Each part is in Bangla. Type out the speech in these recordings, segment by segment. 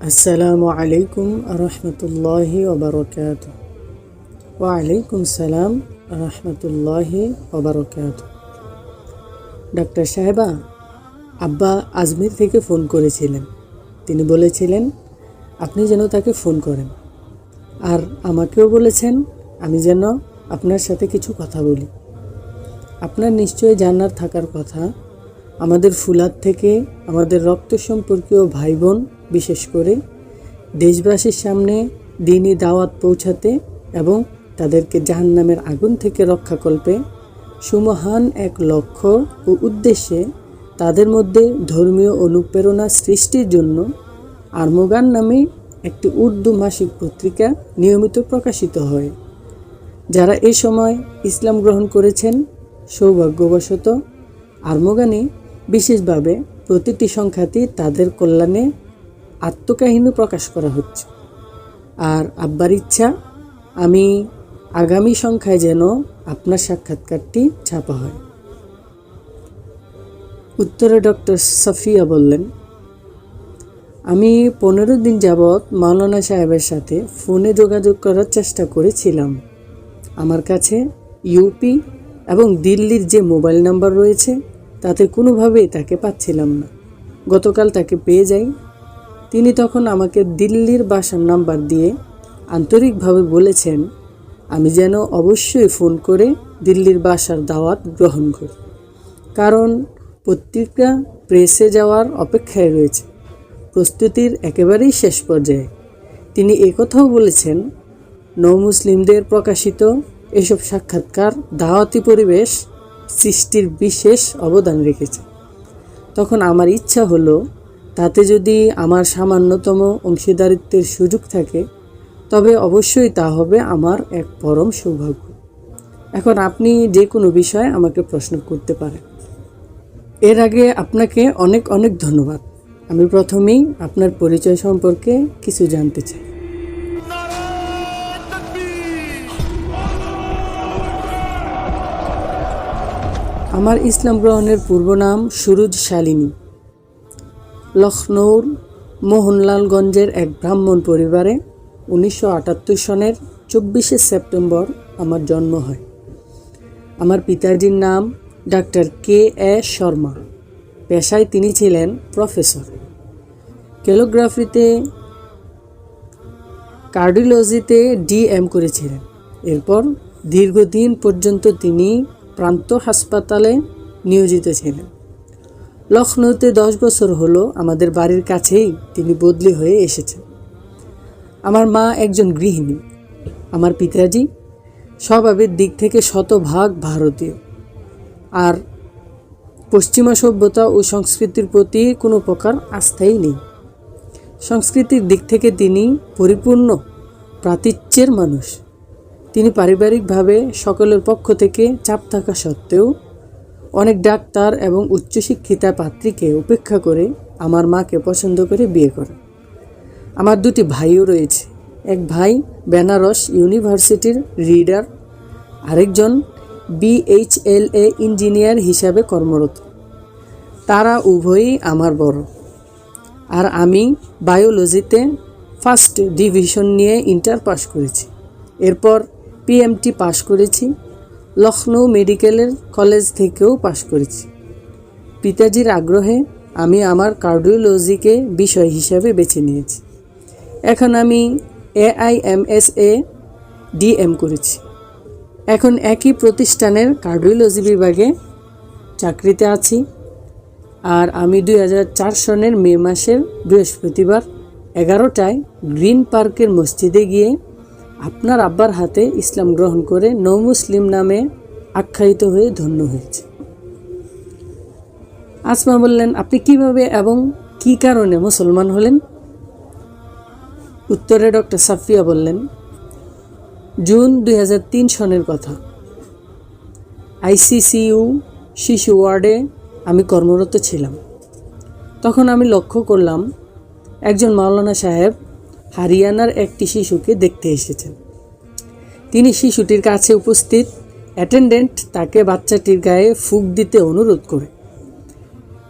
আসসালামু আলাইকুম রহমতুল্লাহি ওবরকাত ওয়ালাইকুম সালাম রহমতুল্লাহি ওবরকাত ডাক্তার সাহেবা, আব্বা আজমির থেকে ফোন করেছিলেন। তিনি বলেছিলেন, আপনি যেন তাকে ফোন করেন। আর আমাকেও বলেছেন, আমি যেন আপনার সাথে কিছু কথা বলি। আপনার নিশ্চয়ই জানার থাকার কথা। আমাদের ফুলাদ থেকে আমাদের রক্ত সম্পর্কীয় ভাই বোন বিশেষ করে দেশবাসীর সামনে দিনই দাওয়াত পৌঁছাতে এবং তাদেরকে জাহান্নামের আগুন থেকে রক্ষাকল্পে সুমহান এক লক্ষ্য ও উদ্দেশ্যে তাদের মধ্যে ধর্মীয় অনুপ্রেরণা সৃষ্টির জন্য আর্মগান নামে একটি উর্দু মাসিক পত্রিকা নিয়মিত প্রকাশিত হয়। যারা এই সময় ইসলাম গ্রহণ করেছেন, সৌভাগ্যবশত আর্মগানে বিশেষভাবে প্রতিটি সংখ্যাটি তাদের কল্যাণে আত্মকাহিনী প্রকাশ করা হচ্ছে। আর আব্বার ইচ্ছা, আমি আগামী সংখ্যায় যেন আপনার সাক্ষাৎকারটি ছাপা হয়। উত্তরে ডক্টর সাফিয়া বললেন, আমি পনেরো দিন যাবৎ মাওলানা সাহেবের সাথে ফোনে যোগাযোগ করার চেষ্টা করেছিলাম। আমার কাছে ইউপি এবং দিল্লির যে মোবাইল নাম্বার রয়েছে, তাতে কোনোভাবেই তাকে পাচ্ছিলাম না। গতকাল তাকে পেয়ে যাই। তিনি তখন আমাকে দিল্লির বাসার নাম্বার দিয়ে আন্তরিকভাবে বলেছেন, আমি যেন অবশ্যই ফোন করে দিল্লির বাসার দাওয়াত গ্রহণ করি। কারণ পত্রিকা প্রেসে যাওয়ার অপেক্ষায় রয়েছে। প্রস্তুতির একেবারেই শেষ পর্যায়ে। তিনি একথাও বলেছেন, নৌ মুসলিমদের প্রকাশিত এসব সাক্ষাৎকার দাওয়াতি পরিবেশ সৃষ্টির বিশেষ অবদান রেখেছে। তখন আমার ইচ্ছা হলো তাতে যদি আমার সামান্যতম অংশীদারিত্বের সুযোগ থাকে, তবে অবশ্যই তা হবে আমার এক পরম সৌভাগ্য। এখন আপনি যে কোনো বিষয়ে আমাকে প্রশ্ন করতে পারেন। এর আগে আপনাকে অনেক অনেক ধন্যবাদ। আমি প্রথমেই আপনার পরিচয় সম্পর্কে কিছু জানতে চাই। আমার ইসলাম গ্রহণের পূর্ব নাম সুরুজ শালিনী। লখনৌর মোহনলালগঞ্জের এক ব্রাহ্মণ পরিবারে উনিশশো আটাত্তর সনের চব্বিশে সেপ্টেম্বর আমার জন্ম হয়। আমার পিতাজির নাম ডাক্তার কে এ শর্মা। পেশায় তিনি ছিলেন প্রফেসর। ক্যালোগ্রাফিতে, কার্ডিওলজিতে ডিএম করেছিলেন। এরপর দীর্ঘদিন পর্যন্ত তিনি প্রান্ত হাসপাতালে নিয়োজিত ছিলেন। লখনৌতে দশ বছর হলো আমাদের বাড়ির কাছেই তিনি বদলি হয়ে এসেছেন। আমার মা একজন গৃহিণী, আমার পিতাজি স্বভাবের দিক থেকে শতভাগ ভারতীয়। আর পশ্চিমা সভ্যতা ও সংস্কৃতির প্রতি কোনো প্রকার আস্থাই নেই। সংস্কৃতির দিক থেকে তিনি পরিপূর্ণ প্রাতিচ্যের মানুষ। তিনি পারিবারিকভাবে সকলের পক্ষ থেকে চাপ থাকা সত্ত্বেও অনেক ডাক্তার এবং উচ্চশিক্ষিতা পাত্রীকে উপেক্ষা করে আমার মাকে পছন্দ করে বিয়ে করে। আমার দুটি ভাইও রয়েছে। এক ভাই বেনারস ইউনিভার্সিটির রিডার, আরেকজন বিএইচএলএ ইঞ্জিনিয়ার হিসাবে কর্মরত। তারা উভয়ই আমার বড়। আর আমি বায়োলজিতে ফার্স্ট ডিভিশন নিয়ে ইন্টার পাস করেছি। এরপর পিএমটি পাশ করেছি। লখনৌ মেডিকেলের কলেজ থেকেও পাশ করেছি। পিতাজির আগ্রহে আমি আমার কার্ডিওলজিকে বিষয় হিসাবে বেছে নিয়েছি। এখন আমি এআইএমএসএ ডিএম করেছি। এখন একই প্রতিষ্ঠানের কার্ডিওলজি বিভাগে চাকরিতে আছি আর আমি দুই হাজার চার সনের মে মাসের বৃহস্পতিবার এগারোটায় গ্রিন পার্কের মসজিদে গিয়ে আপনার আব্বার হাতে ইসলাম গ্রহণ করে নৌ মুসলিম নামে আখ্যায়িত হয়ে ধন্য হয়েছে। আসমা বললেন, আপনি কীভাবে এবং কি কারণে মুসলমান হলেন? উত্তরে ডক্টর সাফিয়া বললেন, জুন দু হাজার তিন সনের কথা। আইসিসিইউ শিশু ওয়ার্ডে আমি কর্মরত ছিলাম। তখন আমি লক্ষ্য করলাম, একজন মাওলানা সাহেব হারিয়ানার একটি শিশুকে দেখতে এসেছেন। তিনি শিশুটির কাছে উপস্থিত। অ্যাটেন্ডেন্ট তাকে বাচ্চাটির গায়ে ফুক দিতে অনুরোধ করে।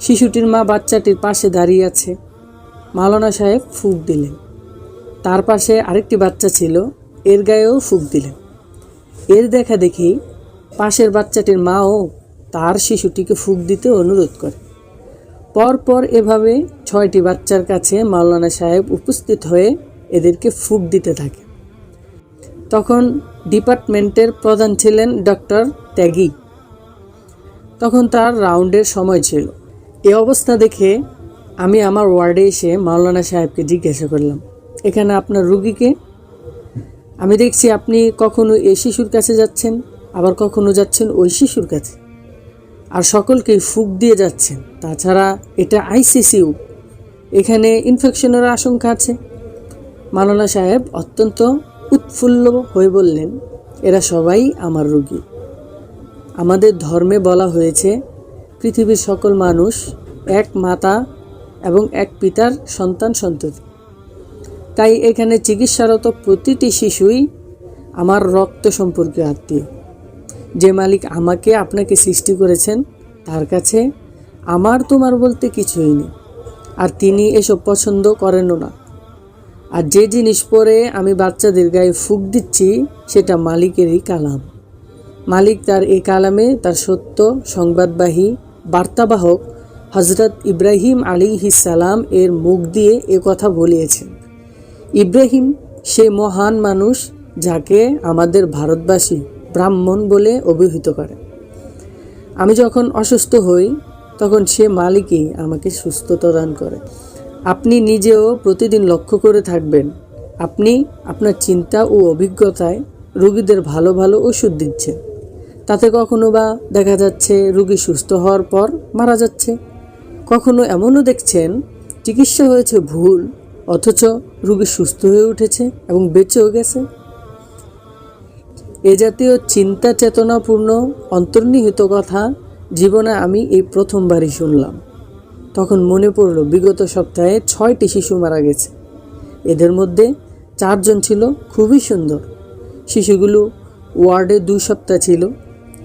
শিশুটির মা বাচ্চাটির পাশে দাঁড়িয়ে আছে। মাওলানা সাহেব ফুক দিলেন। তার পাশে আরেকটি বাচ্চা ছিল, এর গায়েও ফুক দিলেন। এর দেখা দেখি পাশের বাচ্চাটির মাও তার শিশুটিকে ফুক দিতে অনুরোধ করে। পরপর এভাবে ছয়টি বাচ্চার কাছে মাওলানা সাহেব উপস্থিত হয়ে এদেরকে ফুক দিতে থাকে। তখন ডিপার্টমেন্টের প্রধান ছিলেন ডক্টর ত্যাগি। তখন তার রাউন্ডের সময় ছিল। এ অবস্থা দেখে আমি আমার ওয়ার্ডে এসে মাওলানা সাহেবকে জিজ্ঞাসা করলাম, এখানে আপনার রুগীকে? আমি দেখছি আপনি কখনো এই শিশুর কাছে যাচ্ছেন, আবার কখনো যাচ্ছেন ওই শিশুর কাছে। আর সকলকে ফুক দিয়ে যাচ্ছেন। তাছাড়া এটা আইসিসিউ। এখানে ইনফেকশনের আশঙ্কা আছে। মাওলানা সাহেব অত্যন্ত উৎফুল্ল হয়ে বললেন, এরা সবাই আমার রোগী। আমাদের ধর্মে বলা হয়েছে, পৃথিবীর সকল মানুষ এক মাতা এবং এক পিতার সন্তান সন্ততি। তাই এখানে চিকিৎসারত প্রতিটি শিশুই আমার রক্ত সম্পর্কীয় আত্মীয়। যে মালিক আমাকে আপনাকে সৃষ্টি করেছেন, তার কাছে আমার তোমার বলতে কিছুই নেই। আর তিনি এসব পছন্দ করেনও না। আর যে জিনিস পরে আমি বাচ্চাদের গায়ে ফুক দিচ্ছি, সেটা মালিকেরই কালাম। মালিক তার এই কালামে তার সত্য, সংবাদবাহী, বার্তাবাহক হজরত ইব্রাহিম আলী সালাম এর মুখ দিয়ে এ কথা বলিয়েছেন। ইব্রাহিম সে মহান মানুষ যাকে আমাদের ভারতবাসী ব্রাহ্মণ বলে অভিহিত করে। আমি যখন অসুস্থ হই, তখন সে মালিকই আমাকে সুস্থতা দান করে। আপনি নিজেও প্রতিদিন লক্ষ্য করে থাকবেন। আপনি আপনার চিন্তা ও অভিজ্ঞতায় রোগীদের ভালো ভালো ওষুধ দিচ্ছেন। তাতে কখনো বা দেখা যাচ্ছে রুগী সুস্থ হওয়ার পর মারা যাচ্ছে। কখনো এমনও দেখছেন, চিকিৎসা হয়েছে ভুল, অথচ রুগী সুস্থ হয়ে উঠেছে এবং বেঁচেও গেছে। এ জাতীয় চিন্তা চেতনাপূর্ণ অন্তর্নিহিত কথা জীবনে আমি এই প্রথমবারই শুনলাম। তখন মনে পড়ল, বিগত সপ্তাহে ছয়টি শিশু মারা গেছে। এদের মধ্যে চারজন ছিল খুবই সুন্দর। শিশুগুলো ওয়ার্ডে দুই সপ্তাহ ছিল।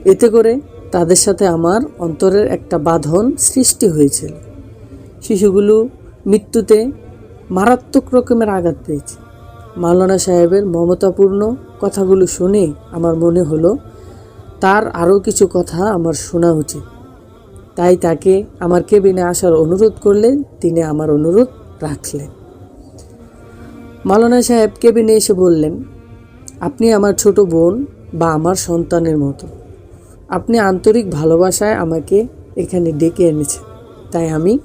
এতে করে তাদের সাথে আমার অন্তরের একটা বাঁধন সৃষ্টি হয়েছিল। শিশুগুলো মৃত্যুতে মারাত্মক রকমের আঘাত পেয়েছে। মাওলানা সাহেবের মমতাপূর্ণ কথাগুলো শুনে আমার মনে হলো, তার আরও কিছু কথা আমার শোনা উচিত। তাই তাকে আমার কেবিনে আসার অনুরোধ করলে তিনি আমার অনুরোধ রাখলেন। মাওলানা সাহেব কেবিনে এসে বললেন, আপনি আমার ছোট বোন বা আমার সন্তানের মতো। আপনি আন্তরিক ভালোবাসায় আমাকে এখানে ডেকে এনেছেন। তাই আমি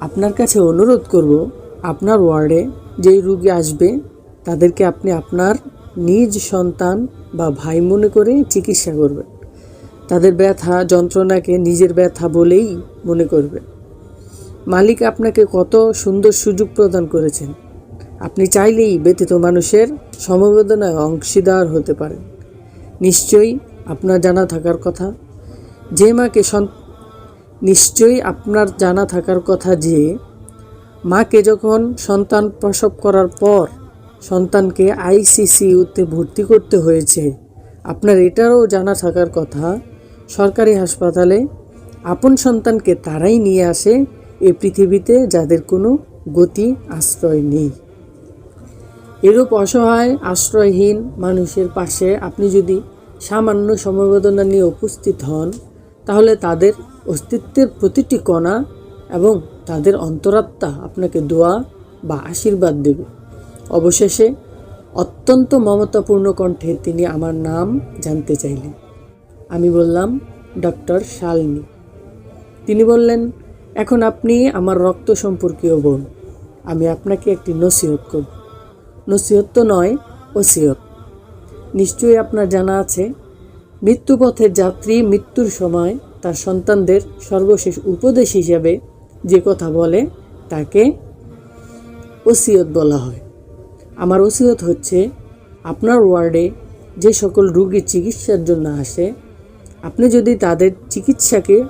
আপনার কাছে অনুরোধ করব, আপনার ওয়ার্ডে যেই রুগী আসবে, তাদেরকে আপনি আপনার নিজ সন্তান বা ভাই মনে করে চিকিৎসা করবেন। তাদের ব্যথা যন্ত্রণাকে নিজের ব্যথা বলেই মনে করবেন মালিক আপনাকে কত সুন্দর সুযোগ প্রদান করেছেন। আপনি চাইলেই ব্যতীত মানুষের সমবেদনায় অংশীদার হতে পারেন। নিশ্চয়ই আপনার জানা থাকার কথা। যে মাকে নিশ্চয়ই আপনার জানা থাকার কথা যে, মাকে যখন সন্তান প্রসব করার পর সন্তানকে আইসিসিউতে ভর্তি করতে হয়েছে, আপনার এটারও জানা থাকার কথা সরকারি হাসপাতালে আপন সন্তানকে তারাই নিয়ে আসে এ পৃথিবীতে যাদের কোনো গতি, আশ্রয় নেই। এরূপ অসহায়, আশ্রয়হীন মানুষের পাশে আপনি যদি সামান্য সমবেদনা নিয়ে উপস্থিত হন, তাহলে তাদের অস্তিত্বের প্রতিটি কণা এবং তাদের অন্তরাত্মা আপনাকে দোয়া বা আশীর্বাদ দেবে। অবশেষে অত্যন্ত মমতাপূর্ণ কণ্ঠে তিনি আমার নাম জানতে চাইলেন। আমি বললাম, ডক্টর শালিনী। তিনি বললেন, এখন আপনি আমার রক্ত সম্পর্কীয় বোন। আমি আপনাকে একটি নসিহত করব। নসিহত তো নয় ওসিয়ত নিশ্চয়ই আপনার জানা আছে মৃত্যুপথের যাত্রী মৃত্যুর সময় তার সন্তানদের সর্বশেষ উপদেশ হিসাবে যে কথা বলে, তাকে ওসিয়ত বলা হয়। আমার ওসিয়ত হচ্ছে, আপনার ওয়ার্ডে যে সকল রুগী চিকিৎসার জন্য আসে আপনি যদি তাদের চিকিৎসাকে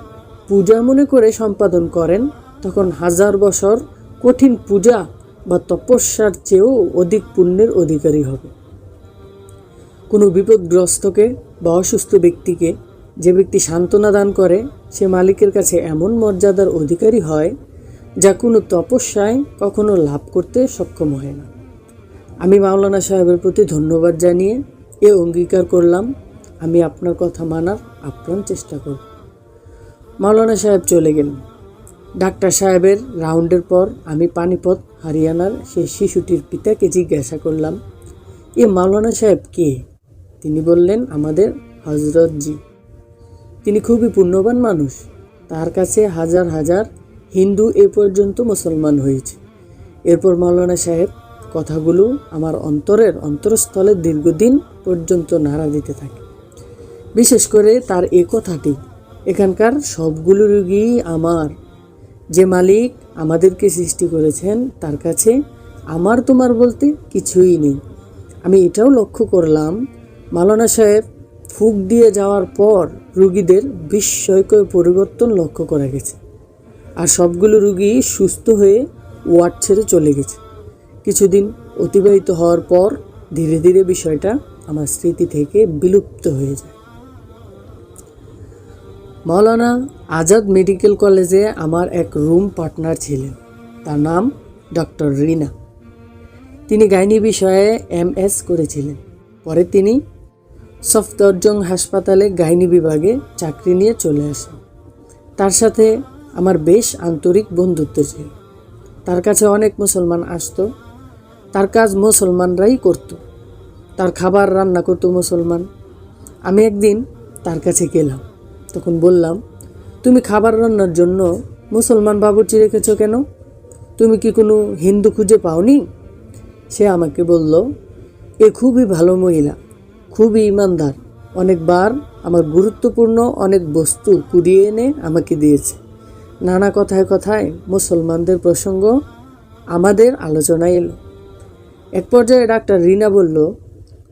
পূজা মনে করে সম্পাদন করেন, তখন হাজার বছর কঠিন পূজা বা তপস্যার চেয়েও অধিক পুণ্যের অধিকারী হবে। কোনো বিপদগ্রস্তকে বা অসুস্থ ব্যক্তিকে যে ব্যক্তি সান্ত্বনা দান করে, সে মালিকের কাছে এমন মর্যাদার অধিকারী হয়, যা কোনো তপস্যায় কখনো লাভ করতে সক্ষম হয় না। আমি মাওলানা সাহেবের প্রতি ধন্যবাদ জানিয়ে এ অঙ্গীকার করলাম। আমি আপনার কথা মানার আপ্রাণ চেষ্টা করব। মাওলানা সাহেব চলে গেলেন। ডাক্তার সাহেবের রাউন্ডের পর আমি পানিপথ হরিয়ানার সেই শিশুটির পিতাকে জিজ্ঞাসা করলাম, এ মাওলানা সাহেব কে? তিনি বললেন, আমাদের হজরতজি তিনি খুবই পুণ্যবান মানুষ। তার কাছে হাজার হাজার হিন্দু এ পর্যন্ত মুসলমান হয়েছে। এরপর মাওলানা সাহেব কথাগুলো আমার অন্তরের অন্তরস্থলে দীর্ঘদিন পর্যন্ত নাড়া দিতে থাকে বিশেষ করে তার এ কথাটি, এখানকার সবগুলো রুগী আমার। যে মালিক আমাদেরকে সৃষ্টি করেছেন, তার কাছে আমার তোমার বলতে কিছুই নেই। আমি এটাও লক্ষ্য করলাম, মালানা সাহেব ফুক দিয়ে যাওয়ার পর রুগীদের বিস্ময়কর পরিবর্তন লক্ষ্য করা গেছে। আর সবগুলো রুগী সুস্থ হয়ে ওয়ার্ড ছেড়ে চলে গেছে। কিছুদিন অতিবাহিত হওয়ার পর ধীরে ধীরে বিষয়টা আমার স্মৃতি থেকে বিলুপ্ত হয়ে যায়। মাওলানা আজাদ মেডিকেল কলেজে আমার এক রুম পার্টনার ছিলেন। তার নাম ডক্টর রিনা। তিনি গাইনি বিষয়ে এম এস করেছিলেন। পরে তিনি সফদরজং হাসপাতালে গাইনি বিভাগে চাকরি নিয়ে চলে আসেন। তার সাথে আমার বেশ আন্তরিক বন্ধুত্ব ছিল। তার কাছে অনেক মুসলমান আসতো। তার কাজ মুসলমানরাই করত। তার খাবার রান্না করতো মুসলমান। আমি একদিন তার কাছে গেলাম। তখন বললাম, তুমি খাবার রান্নার জন্য মুসলমান বাবুর্চি রেখেছো কেন? তুমি কি কোনো হিন্দু খুঁজে পাওনি? সে আমাকে বলল, এ খুবই ভালো মহিলা, খুবই ইমানদার, অনেকবার আমার গুরুত্বপূর্ণ অনেক বস্তু কুড়িয়ে এনে আমাকে দিয়েছে। নানা কথায় কথায় মুসলমানদের প্রসঙ্গ আমাদের আলোচনায় এলো। এক পর্যায়ে ডাক্তার রিনা বলল,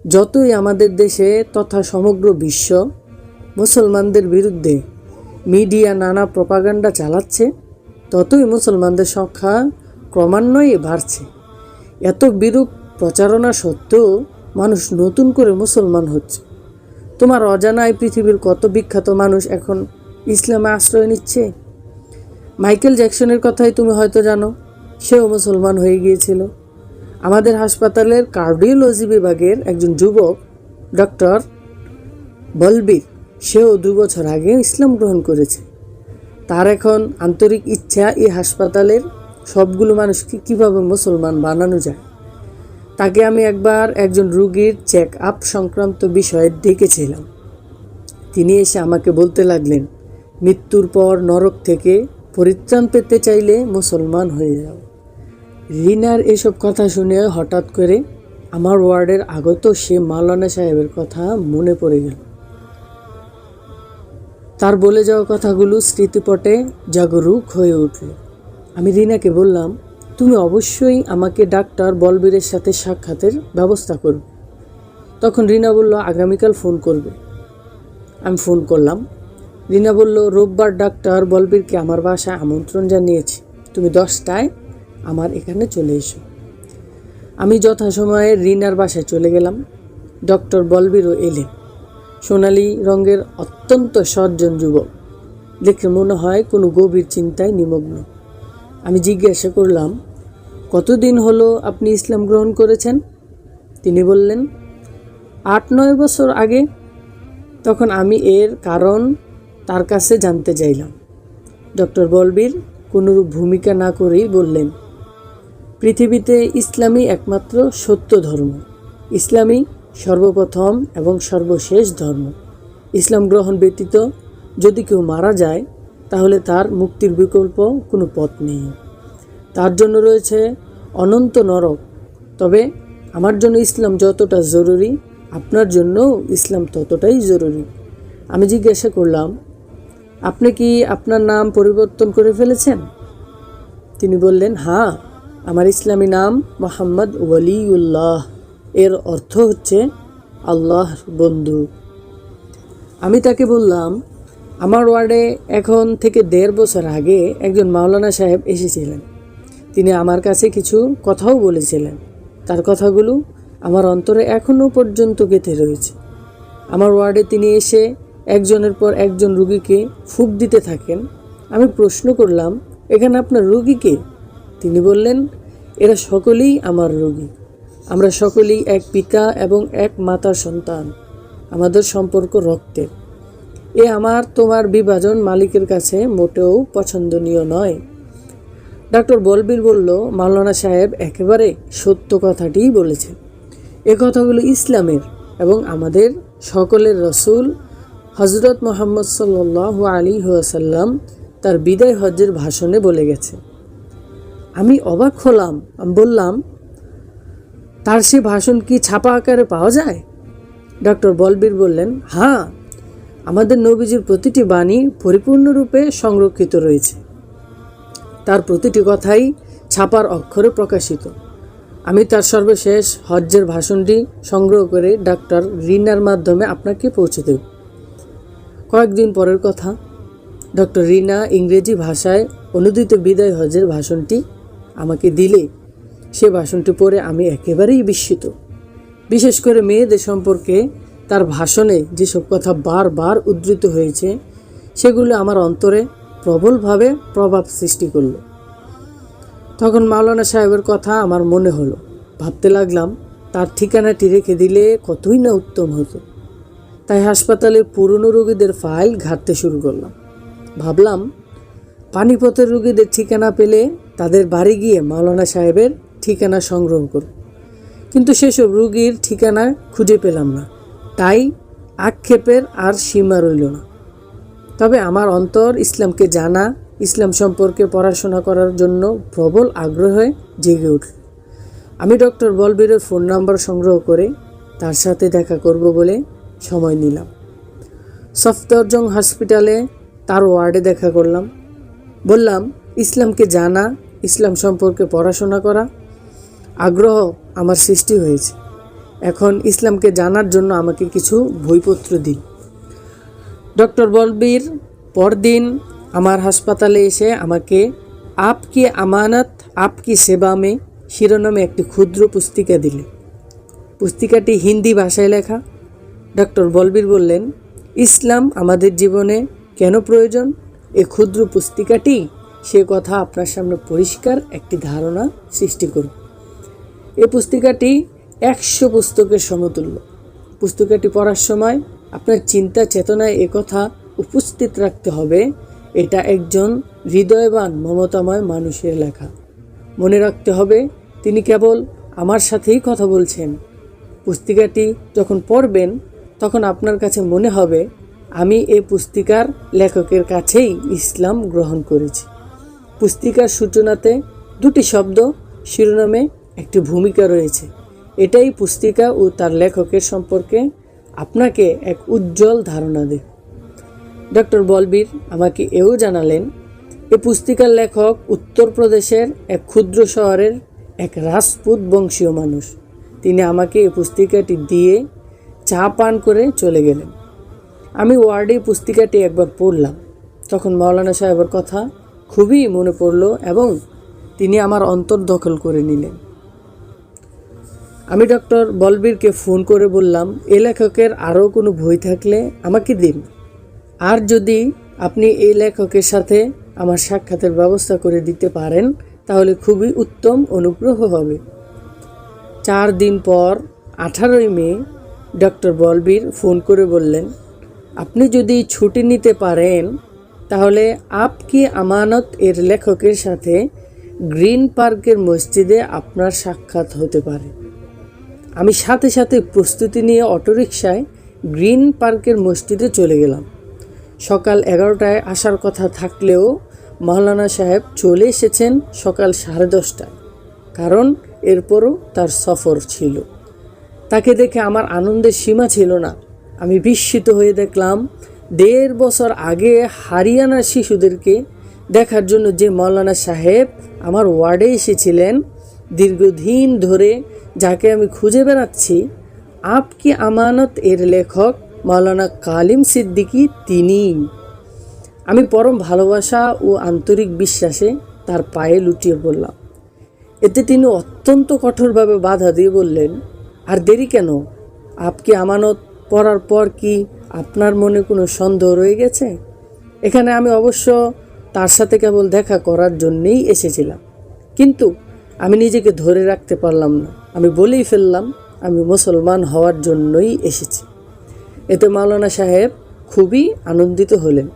যতই আমাদের দেশে তথা সমগ্র বিশ্ব মুসলমানদের বিরুদ্ধে মিডিয়া নানা প্রপাগান্ডা চালাচ্ছে, ততই মুসলমানদের সংখ্যা ক্রমান্বয়ে বাড়ছে। এত বিরূপ প্রচারণা সত্ত্বেও মানুষ নতুন করে মুসলমান হচ্ছে। তোমার অজানায় পৃথিবীর কত বিখ্যাত মানুষ এখন ইসলামে আশ্রয় নিচ্ছে? মাইকেল জ্যাকসনের কথাই তুমি হয়তো জানো, সেও মুসলমান হয়ে গিয়েছিল। আমাদের হাসপাতালের কার্ডিওলজি বিভাগের একজন যুবক, ডক্টর বলবীর সেও দু বছর আগে ইসলাম গ্রহণ করেছে। তার এখন আন্তরিক ইচ্ছা এই হাসপাতালের সবগুলো মানুষকে কীভাবে মুসলমান বানানো যায়? তাকে আমি একবার একজন রুগীর চেক আপ সংক্রান্ত বিষয়ে ডেকেছিলাম। তিনি এসে আমাকে বলতে লাগলেন, মৃত্যুর পর নরক থেকে পরিত্রাণ পেতে চাইলে মুসলমান হয়ে যাও। রিনার এসব কথা শুনে হঠাৎ করে আমার ওয়ার্ডের আগত সে মাওলানা সাহেবের কথা মনে পড়ে গেল। তার বলে যাওয়া কথাগুলো স্মৃতিপটে জাগরুক হয়ে উঠল। আমি রিনাকে বললাম, তুমি অবশ্যই আমাকে ডাক্তার বলবীরের সাথে সাক্ষাতের ব্যবস্থা করবে। তখন রিনা বলল, আগামীকাল ফোন করবে। আমি ফোন করলাম। রিনা বলল, রোববার ডাক্তার বলবীরকে আমার বাসায় আমন্ত্রণ জানিয়েছি। তুমি দশটায় আমার এখানে চলে এসো। আমি যথাসময়ে রিনার বাসায় চলে গেলাম। ডক্টর বলবীরও এলেন। সোনালি রঙের অত্যন্ত সজ্জন যুবক। দেখে মনে হয় কোনো গভীর চিন্তায় নিমগ্ন। আমি জিজ্ঞাসা করলাম, কতদিন হলো আপনি ইসলাম গ্রহণ করেছেন? তিনি বললেন, আট নয় বছর আগে। তখন আমি এর কারণ তার কাছে জানতে চাইলাম। ডক্টর বলবীর কোনোরূপ ভূমিকা না করেই বললেন, পৃথিবীতে ইসলামই একমাত্র সত্য ধর্ম। ইসলামই সর্বপ্রথম এবং সর্বশেষ ধর্ম। ইসলাম গ্রহণ ব্যতীত যদি কেউ মারা যায়, তাহলে তার মুক্তির বিকল্প কোনো পথ নেই। তার জন্য রয়েছে অনন্ত নরক। তবে আমার জন্য ইসলাম যতটা জরুরি, আপনার জন্য ইসলাম ততটাই জরুরি। আমি জিজ্ঞাসা করলাম, আপনি কি আপনার নাম পরিবর্তন করে ফেলেছেন? তিনি বললেন হ্যাঁ আমার ইসলামী নাম মোহাম্মদ ওয়ালিউল্লাহ। এর অর্থ হচ্ছে আল্লাহর বন্ধু। আমি তাকে বললাম, আমার ওয়ার্ডে এখন থেকে দেড় বছর আগে একজন মাওলানা সাহেব এসেছিলেন। তিনি আমার কাছে কিছু কথাও বলেছিলেন। তার কথাগুলো আমার অন্তরে এখনও পর্যন্ত গেঁথে রয়েছে। আমার ওয়ার্ডে তিনি এসে একজনের পর একজন রুগীকে ফুক দিতে থাকেন। আমি প্রশ্ন করলাম, এখানে আপনার রোগীকে তিনি বললেন, এরা সকলেই আমার রোগী। আমরা সকলেই এক পিতা এবং এক মাতার সন্তান। আমাদের সম্পর্ক রক্তের। এ আমার তোমার বিভাজন মালিকের কাছে মোটেও পছন্দনীয় নয়। ডক্টর বলবীর বলল, মাওলানা সাহেব একেবারে সত্য কথাটিই বলেছে এ কথাগুলো ইসলামের এবং আমাদের সকলের রসুল হজরত মোহাম্মদ সাল্লাহ আলী সাল্লাম তার বিদায় হজ্জের ভাষণে বলে গেছে। আমি অবাক হলাম বললাম তার সে ভাষণ কি ছাপা আকারে পাওয়া যায়? ডক্টর বলবীর বললেন হ্যাঁ আমাদের নবীজির প্রতিটি বাণী পরিপূর্ণরূপে সংরক্ষিত রয়েছে। তার প্রতিটি কথাই ছাপার অক্ষরে প্রকাশিত। আমি তার সর্বশেষ হজ্জের ভাষণটি সংগ্রহ করে ডাক্তার রিনার মাধ্যমে আপনাকে পৌঁছে দেব। কয়েকদিন পরের কথা, ডক্টর রিনা ইংরেজি ভাষায় অনুদিত বিদায় হজের ভাষণটি আমাকে দিলে। সে ভাষণটি পড়ে আমি একেবারেই বিস্মিত। বিশেষ করে মেয়েদের সম্পর্কে তার ভাষণে যেসব কথা বারবার উদ্ধৃত হয়েছে, সেগুলো আমার অন্তরে প্রবলভাবে প্রভাব সৃষ্টি করল। তখন মাওলানা সাহেবের কথা আমার মনে হলো। ভাবতে লাগলাম, তার ঠিকানাটি রেখে দিলে কতই না উত্তম হতো। তাই হাসপাতালের পুরনো রোগীদের ফাইল ঘাটতে শুরু করলাম। ভাবলাম, পানিপথের রোগীদের ঠিকানা পেলে তাদের বাড়ি গিয়ে মাওলানা সাহেবের ঠিকানা সংগ্রহ করব কিন্তু সেসব রুগীর ঠিকানা খুঁজে পেলাম না। তাই আক্ষেপের আর সীমা রইল না। তবে আমার অন্তর ইসলামকে জানা, ইসলাম সম্পর্কে পড়াশোনা করার জন্য প্রবল আগ্রহে জেগে উঠল। আমি ডক্টর বলবীরের ফোন নাম্বার সংগ্রহ করে তার সাথে দেখা করব বলে সময় নিলাম। সফদরজং হসপিটালে তার ওয়ার্ডে দেখা করলাম। বললাম, ইসলামকে জানা, ইসলাম সম্পর্কে পড়াশোনা করা আগ্রহ আমার সৃষ্টি হয়েছে। এখন ইসলামকে জানার জন্য আমাকে কিছু বইপত্র দিন। ডক্টর বলবীর পরদিন আমার হাসপাতালে এসে আমাকে আপ কি আমানত আপ কি সেবা মে শিরোনামে একটি ক্ষুদ্র পুস্তিকা দিলে। পুস্তিকাটি হিন্দি ভাষায় লেখা। ডক্টর বলবীর বললেন, ইসলাম আমাদের জীবনে কেন প্রয়োজন? এ ক্ষুদ্র পুস্তিকাটি, সে কথা আপনার সামনে পরিষ্কার একটি ধারণা সৃষ্টি করুন এ পুস্তিকাটি একশো পুস্তকের সমতুল্য। পুস্তকটি পড়ার সময় আপনার চিন্তা চেতনায় একথা উপস্থিত রাখতে হবে। এটা একজন হৃদয়বান, মমতাময় মানুষের লেখা। মনে রাখতে হবে, তিনি কেবল আমার সাথেই কথা বলছেন। পুস্তিকাটি যখন পড়বেন, তখন আপনার কাছে মনে হবে, আমি এই পুস্তিকার লেখকের কাছেই ইসলাম গ্রহণ করেছি। পুস্তিকার সূচনাতে দুটি শব্দ, শিরোনামে একটি ভূমিকা রয়েছে। এটাই পুস্তিকা ও তার লেখকের সম্পর্কে আপনাকে এক উজ্জ্বল ধারণা দেয়। ডক্টর বলবীর আমাকে এও জানালেন, এ পুস্তিকার লেখক উত্তরপ্রদেশের এক ক্ষুদ্র শহরের এক রাজপুত বংশীয় মানুষ। তিনি আমাকে এই পুস্তিকাটি দিয়ে চা পান করে চলে গেলেন। আমি ওয়ার্ডে পুস্তিকাটি একবার পড়লাম। তখন মৌলানা সাহেবের কথা খুবই মনে পড়ল এবং তিনি আমার অন্তর দখল করে নিলেন। আমি ডক্টর বলবীরকে ফোন করে বললাম, এ লেখকের আরও কোনো বই থাকলে আমাকে দিন। আর যদি আপনি এই লেখকের সাথে আমার সাক্ষাতের ব্যবস্থা করে দিতে পারেন, তাহলে খুবই উত্তম অনুগ্রহ হবে। চার দিন পর, আঠারোই মে ডক্টর বলবীর ফোন করে বললেন, আপনি যদি ছুটি নিতে পারেন, তাহলে আপ কি আমানত এর লেখকের সাথে গ্রিন পার্কের মসজিদে আপনার সাক্ষাৎ হতে পারে? আমি সাথে সাথে প্রস্তুতি নিয়ে অটোরিকশায় গ্রিন পার্কের মসজিদে চলে গেলাম। সকাল এগারোটায় আসার কথা থাকলেও মাওলানা সাহেব চলে এসেছেন সকাল সাড়ে দশটায়। কারণ এরপরও তার সফর ছিল। তাকে দেখে আমার আনন্দের সীমা ছিল না। আমি বিস্মিত হয়ে দেখলাম, দেড় বছর আগে হারিয়ানার শিশুদেরকে দেখার জন্য যে মৌলানা সাহেব আমার ওয়ার্ডে এসেছিলেন দীর্ঘদিন ধরে যাকে আমি খুঁজে বেড়াচ্ছি আপ কি আমানত এর লেখক মাওলানা কালিম সিদ্দিকী তিনি। আমি পরম ভালোবাসা ও আন্তরিক বিশ্বাসে তার পায়ে লুটিয়ে পড়লাম। এতে তিনি অত্যন্ত কঠোরভাবে বাধা দিয়ে বললেন, আর দেরি কেন? আপকি আমানত পড়ার পর কি আপনার মনে কোনো সন্দেহ রয়ে গেছে? এখানে আমি অবশ্য তার সাথে কেবল দেখা করার জন্যেই এসেছিলাম। কিন্তু আমি নিজেকে ধরে রাখতে পারলাম না। আমি বলেই ফেললাম, আমি মুসলমান হওয়ার জন্যই এসেছি। এতে মাওলানা সাহেব খুবই আনন্দিত হলেন।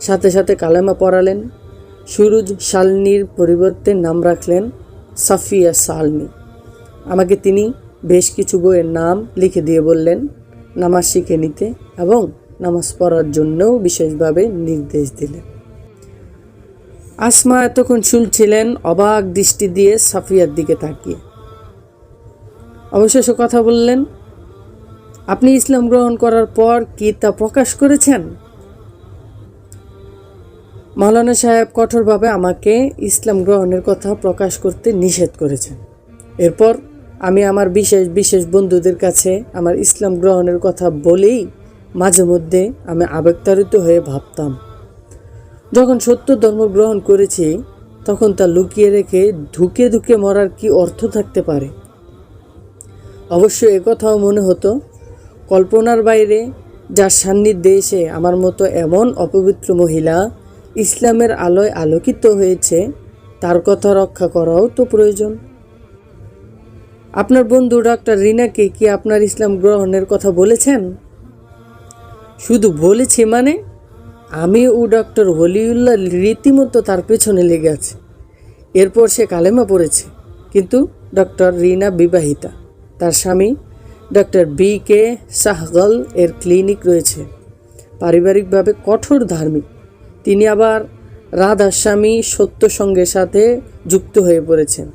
সাথে সাথে কালেমা পড়ালেন। সুরুজ শালনির পরিবর্তে নাম রাখলেন সাফিয়া শালনি। আমাকে তিনি বেশ কিছু বইয়ের নাম লিখে দিয়ে বললেন, নামাজ শিখে নিতে এবং নামাজ পড়ার জন্যও বিশেষভাবে নির্দেশ দিলেন। আসমা এতক্ষণ শুনছিলেন, অবাক দৃষ্টি দিয়ে সাফিয়ার দিকে তাকিয়ে। অবশেষে কথা বললেন, আপনি ইসলাম গ্রহণ করার পর কি তা প্রকাশ করেছেন? মাওলানা সাহেব কঠোরভাবে আমাকে ইসলাম গ্রহণের কথা প্রকাশ করতে নিষেধ করেছেন। এরপর আমি আমার বিশেষ বিশেষ বন্ধুদের কাছে আমার ইসলাম গ্রহণের কথা বলেই মাঝে মধ্যে আমি আবেগতাড়িত হয়ে ভাবতাম যখন সত্য ধর্ম গ্রহণ করেছি, তখন তা লুকিয়ে রেখে ধুকে ধুকে মরার কি অর্থ থাকতে পারে? অবশ্য একথাও মনে হতো, কল্পনার বাইরে যার সান্নিধ্যে এসে আমার মতো এমন অপবিত্র মহিলা ইসলামের আলোয় আলোকিত হয়েছে, তার কথা রক্ষা করাও তো প্রয়োজন। আপনার বন্ধু ডাক্তার রিনাকে কি আপনার ইসলাম গ্রহণের কথা বলেছেন? শুধু বলেছি মানে? আমি ও ডক্টর ওলিউল্লাহ রীতিমতো তার পেছনে লেগে আছে। এরপর সে কালেমা পড়েছে। কিন্তু ডক্টর রিনা বিবাহিতা, তার স্বামী ডক্টর বি কে শাহগল এর ক্লিনিক রয়েছে। পারিবারিকভাবে কঠোর ধার্মিক। তিনি আবার রাধার স্বামী সত্য সঙ্গের সাথে যুক্ত হয়ে পড়েছেন।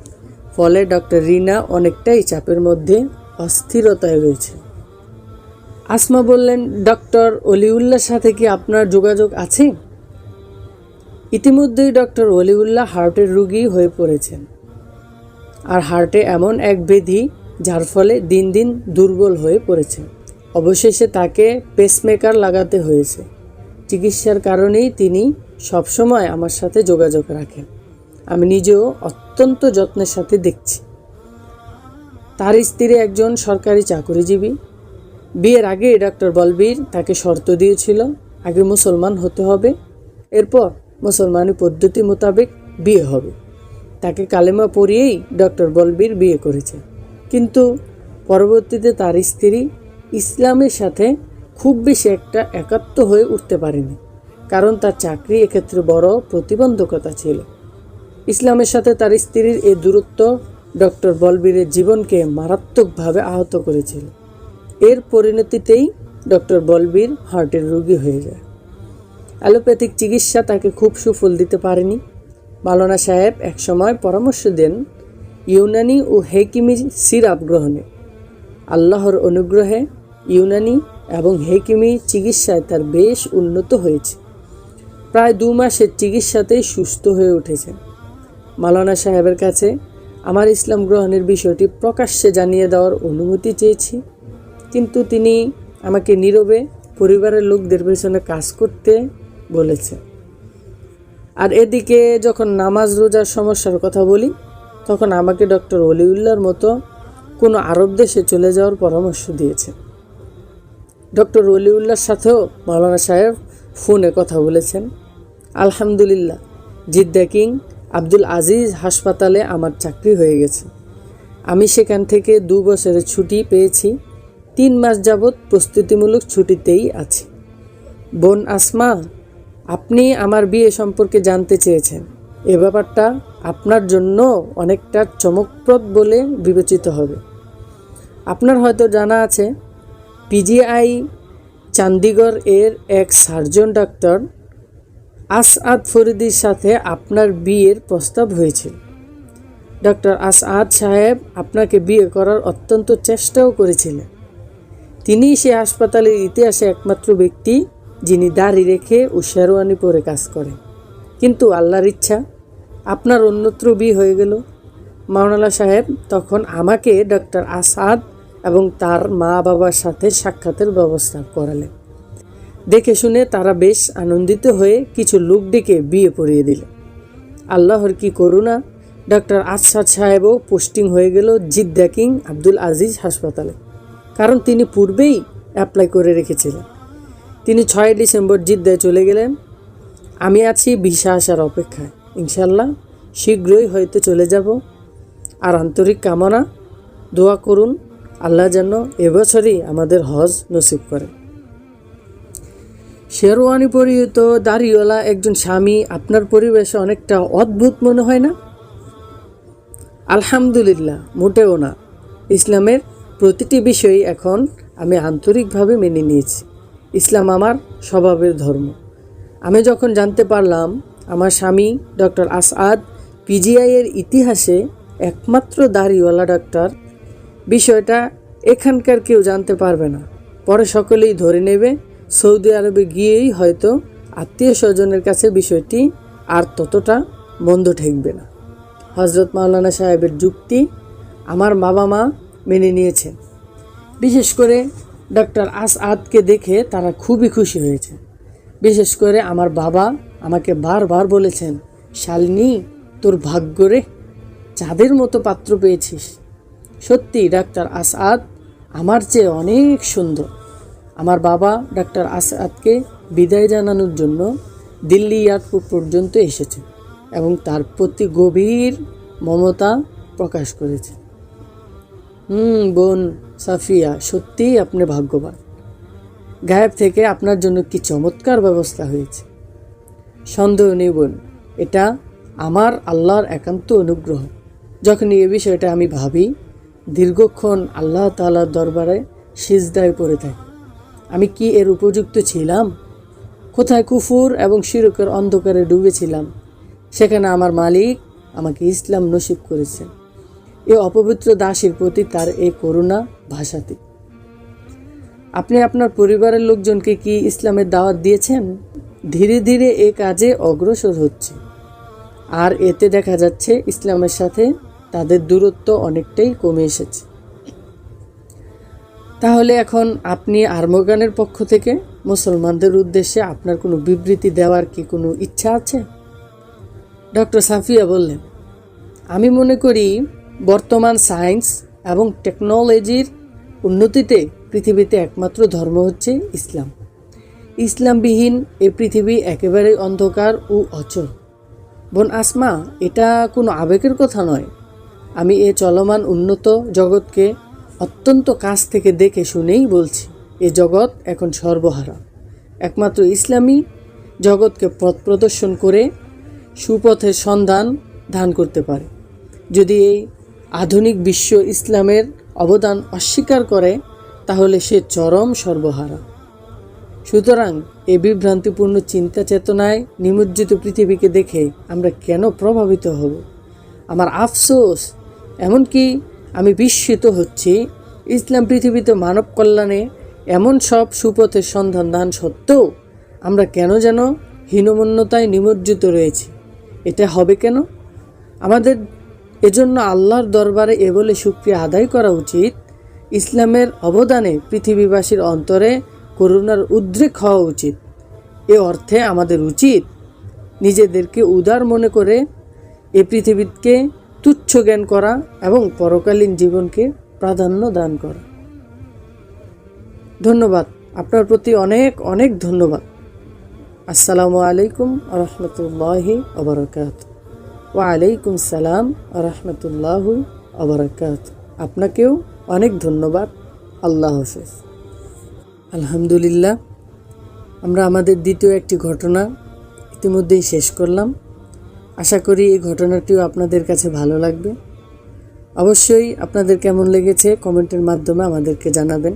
ফলে ডক্টর রিনা অনেকটাই চাপের মধ্যে অস্থিরতায় রয়েছে আসমা বললেন ডক্টর অলিউল্লাহর সাথে কি আপনার যোগাযোগ আছে? ইতিমধ্যেই ডক্টর অলিউল্লাহ হার্টের রুগী হয়ে পড়েছেন। আর হার্টে এমন এক বেধি যার ফলে দিন দিন দুর্বল হয়ে পড়েছে। অবশেষে তাকে পেসমেকার লাগাতে হয়েছে। চিকিৎসার কারণেই তিনি সবসময় আমার সাথে যোগাযোগ রাখেন। আমি নিজেও অত্যন্ত যত্নের সাথে দেখছি। তার স্ত্রী একজন সরকারি চাকরিজীবী। বিয়ের আগে ডক্টর বলবীর তাকে শর্ত দিয়েছিল, আগে মুসলমান হতে হবে। এরপর মুসলমানি পদ্ধতি মোতাবেক বিয়ে হবে। তাকে কালেমা পরিয়েই ডক্টর বলবীর বিয়ে করেছে। কিন্তু পরবর্তীতে তার স্ত্রী ইসলামের সাথে খুব বেশি একটা একাত্ম হয়ে উঠতে পারেনি, কারণ তার চাকরি এক্ষেত্রে বড় প্রতিবন্ধকতা ছিল। ইসলামের সাথে তার স্ত্রীর এই দূরত্ব ডক্টর বলবীরের জীবনকে মারাত্মকভাবে আহত করেছিল। পরিণতিতেই ডক্টর বলবীর হার্টের রোগী হয়ে যায়। অ্যালোপ্যাথিক চিকিৎসা তাকে খুব সুফল দিতে পারেনি। মালানা সাহেব একসময় পরামর্শ দেন ইউনানি ও হেকিমি সিরাপ গ্রহণে। আল্লাহর অনুগ্রহে ইউনানি এবং হেকিমি চিকিৎসায় তার বেশ উন্নত হয়েছে। প্রায় দু মাসের চিকিৎসাতেই সুস্থ হয়ে উঠেছেন মালানা সাহেবের কাছে, আমার ইসলাম গ্রহণের বিষয়টি প্রকাশ্যে জানিয়ে দেওয়ার অনুমতি চেয়েছি। কিন্তু তিনি আমাকে নীরবে পরিবারের লোকদের পেছনে কাজ করতে বলেছে। আর এদিকে যখন নামাজ রোজার সমস্যার কথা বলি, তখন আমাকে ডক্টর অলিউল্লার মতো কোনো আরব দেশে চলে যাওয়ার পরামর্শ দিয়েছে। ডক্টর অলিউল্লার সাথেও মাওলানা সাহেব ফোনে কথা বলেছেন, আলহামদুলিল্লাহ, জিদ্দা কিং আব্দুল আজিজ হাসপাতালে আমার চাকরি হয়ে গেছে। আমি সেখান থেকে দু বছরের ছুটি পেয়েছি। তিন মাস যাবৎ প্রস্তুতিমূলক ছুটিতেই আছি। বোন আসমা, আপনি আমার বিয়ে সম্পর্কে জানতে চেয়েছেন। এ ব্যাপারটা আপনার জন্য অনেকটা চমকপ্রদ বলে বিবেচিত হবে। আপনার হয়তো জানা আছে পিজিআই চান্দিগড় এর এক সার্জন ডাক্তার আসআদ ফরিদির সাথে আপনার বিয়ের প্রস্তাব হয়েছিল। ডক্টর আসআদ সাহেব আপনাকে বিয়ে করার অত্যন্ত চেষ্টাও করেছিলেন। তিনি সে হাসপাতালের ইতিহাসে একমাত্র ব্যক্তি যিনি দাড়ি রেখে ও শেরওয়ানি পরে কাজ করেন। কিন্তু আল্লাহর ইচ্ছা, আপনার অন্যত্র বিয়ে হয়ে গেল। মাওনালা সাহেব তখন আমাকে ডক্টর আসাদ এবং তার মা বাবার সাথে সাক্ষাতের ব্যবস্থা করালেন। দেখে শুনে তারা বেশ আনন্দিত হয়ে কিছু লোক ডেকে বিয়ে পড়িয়ে দিল আল্লাহর কি করুণা, ডক্টর আসাদ সাহেবও পোস্টিং হয়ে গেল জিদ্দা কিং আব্দুল আজিজ হাসপাতালে। কারণ তিনি পূর্বেই অ্যাপ্লাই করে রেখেছিলেন। তিনি ছয় ডিসেম্বর জিদ্দায় চলে গেলেন। আমি আছি ভিসা আসার অপেক্ষায়। ইনশাল্লাহ শীঘ্রই হয়তো চলে যাব। আর আন্তরিক কামনা, দোয়া করুন, আল্লাহ যেন এবছরই আমাদের হজ নসিব করে। শেরওয়ানি পরিহিত দাড়িওয়ালা একজন স্বামী, আপনার পরিবেশে অনেকটা অদ্ভুত মনে হয় না? আলহামদুলিল্লাহ, মোটেও না। ইসলামের প্রতিটি বিষয়ই এখন আমি আন্তরিকভাবে মেনে নিয়েছি। ইসলাম আমার স্বভাবের ধর্ম। আমি যখন জানতে পারলাম আমার স্বামী ডক্টর আসাদ পিজিআই এর ইতিহাসে একমাত্র দাড়িওয়ালা ডাক্তার বিষয়টা এখানকার কেউ জানতে পারবে না। পরে সকলেই ধরে নেবে সৌদি আরবে গিয়েই হয়তো আত্মীয় স্বজনের কাছে বিষয়টি আর ততটা বন্ধ ঠেকবে না। হজরত মাওলানা সাহেবের যুক্তি, আমার বাবা মা মেনে নিয়েছেন। বিশেষ করে ডক্টর আদকে দেখে তারা খুবই খুশি হয়েছে। বিশেষ করে আমার বাবা আমাকে বারবার বলেছেন, শালিনী, তোর ভাগ্য রে, চাঁদের মতো পাত্র পেয়েছিস। সত্যি ডাক্তার আসাদ আমার চেয়ে অনেক সুন্দর। আমার বাবা ডাক্তার আসাদকে বিদায় জানানোর জন্য দিল্লি এয়ারপোর্ট পর্যন্ত এসেছে এবং তার প্রতি গভীর মমতা প্রকাশ করেছে। হুম, বোন সাফিয়া, সত্যিই আপনি ভাগ্যবান। গায়েব থেকে আপনার জন্য কি চমৎকার ব্যবস্থা হয়েছে। সন্দেহ নেই বোন, এটা আমার আল্লাহর একান্ত অনুগ্রহ। যখন এ বিষয়টা আমি ভাবি, দীর্ঘক্ষণ আল্লাহ তালার দরবারে সিজদায় পড়ে থাকি। আমি কি এর উপযুক্ত ছিলাম? কোথায় কুফুর এবং শিরকের অন্ধকারে ডুবেছিলাম? সেখানে আমার মালিক আমাকে ইসলাম নসিব করেছেন। এ অপবিত্র দাসীর প্রতি তার এই করুণা ভাষাতে। আপনি আপনার পরিবারের লোকজনকে কি ইসলামের দাওয়াত দিয়েছেন? ধীরে ধীরে এ কাজে অগ্রসর হচ্ছে। আর এতে দেখা যাচ্ছে ইসলামের সাথে তাদের দূরত্ব অনেকটাই কমে এসেছে। তাহলে এখন আপনি আর্মগানের পক্ষ থেকে মুসলমানদের উদ্দেশ্যে আপনার কোনো বিবৃতি দেওয়ার কি কোনো ইচ্ছা আছে? ডক্টর সাফিয়া বললেন, আমি মনে করি বর্তমান সায়েন্স এবং টেকনোলজির উন্নতিতে পৃথিবীতে একমাত্র ধর্ম হচ্ছে ইসলাম। ইসলামবিহীন এ পৃথিবী একেবারে অন্ধকার ও অচল। বোন আসমা, এটা কোনো আবেগের কথা নয়। আমি এ চলমান উন্নত জগৎকে অত্যন্ত কাছ থেকে দেখে শুনেই বলছি, এ জগৎ এখন সর্বহারা। একমাত্র ইসলামী জগৎকে পথ প্রদর্শন করে সুপথের সন্ধান ধান করতে পারে। যদি এই আধুনিক বিশ্ব ইসলামের অবদান অস্বীকার করে, তাহলে সে চরম সর্বহারা। সুতরাং এ বিভ্রান্তিপূর্ণ চিন্তা চেতনায় নিমজ্জিত পৃথিবীকে দেখে আমরা কেন প্রভাবিত হব? আমার আফসোস, এমনকি আমি বিস্মিত হচ্ছি, ইসলাম পৃথিবীতে মানব কল্যাণে এমন সব সুপথের সন্ধান দান সত্ত্বেও আমরা কেন যেন হীনমন্যতায় নিমজ্জিত রয়েছি? এটা হবে কেন? আমাদের এজন্য আল্লাহর দরবারে এ বলে সুক্রিয়া আদায় করা উচিত। ইসলামের অবদানে পৃথিবীবাসীর অন্তরে করুণার উদ্রেক হওয়া উচিত। এ অর্থে আমাদের উচিত নিজেদেরকে উদার মনে করে এ পৃথিবীকে তুচ্ছ জ্ঞান করা এবং পরকালীন জীবনকে প্রাধান্য দান করা। ধন্যবাদ। আপনার প্রতি অনেক অনেক ধন্যবাদ। আসসালামু আলাইকুম রহমতুল্লাহি আবরকাত ওয়ালাইকুম সালাম রহমতুল্লাহ আবরকাত আপনাকেও অনেক ধন্যবাদ। আল্লাহ হাফেজ। আলহামদুলিল্লাহ, আমরা আমাদের দ্বিতীয় একটি ঘটনা ইতিমধ্যেই শেষ করলাম। আশা করি এই ঘটনাটিও আপনাদের কাছে ভালো লাগবে। অবশ্যই আপনাদের কেমন লেগেছে কমেন্টের মাধ্যমে আমাদেরকে জানাবেন।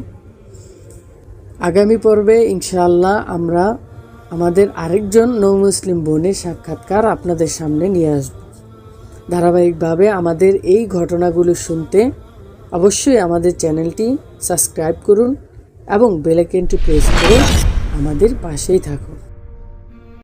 আগামী পর্বে ইনশাআল্লাহ আমরা আমাদের আরেকজন নৌ মুসলিম বোনের সাক্ষাৎকার আপনাদের সামনে নিয়ে আসব। ধারাবাহিকভাবে আমাদের এই ঘটনাগুলো শুনতে অবশ্যই আমাদের চ্যানেলটি সাবস্ক্রাইব করুন এবং বেলাইকেনটি প্রেস করে আমাদের পাশেই থাকুন।